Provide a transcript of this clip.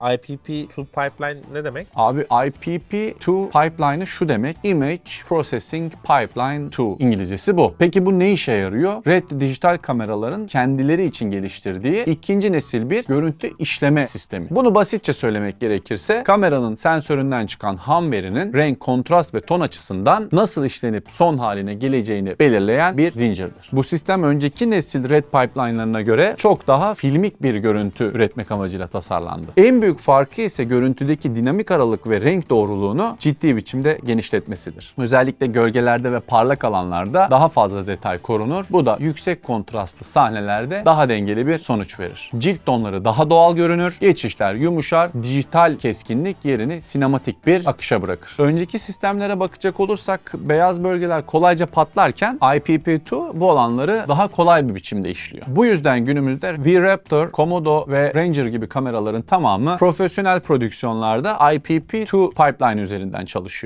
IPP2 pipeline ne demek? Abi IPP2 pipeline'ı şu demek. Image Processing Pipeline 2 İngilizcesi bu. Peki bu ne işe yarıyor? Red dijital kameraların kendileri için geliştirdiği ikinci nesil bir görüntü işleme sistemi. Bunu basitçe söylemek gerekirse kameranın sensöründen çıkan ham verinin renk, kontrast ve ton açısından nasıl işlenip son haline geleceğini belirleyen bir zincirdir. Bu sistem önceki nesil Red pipeline'larına göre çok daha filmik bir görüntü üretmek amacıyla tasarlandı. En büyük farkı ise görüntüdeki dinamik aralık ve renk doğruluğunu ciddi biçimde genişletmesidir. Özellikle gölgelerde ve parlak alanlarda daha fazla detay korunur. Bu da yüksek kontrastlı sahnelerde daha dengeli bir sonuç verir. Cilt tonları daha doğal görünür, geçişler yumuşar, dijital keskinlik yerini sinematik bir akışa bırakır. Önceki sistemlere bakacak olursak beyaz bölgeler kolayca patlarken IPP2 bu alanları daha kolay bir biçimde işliyor. Bu yüzden günümüzde V-Raptor, Komodo ve Ranger gibi kameraların tamamı profesyonel prodüksiyonlarda IPP2 pipeline üzerinden çalışıyor.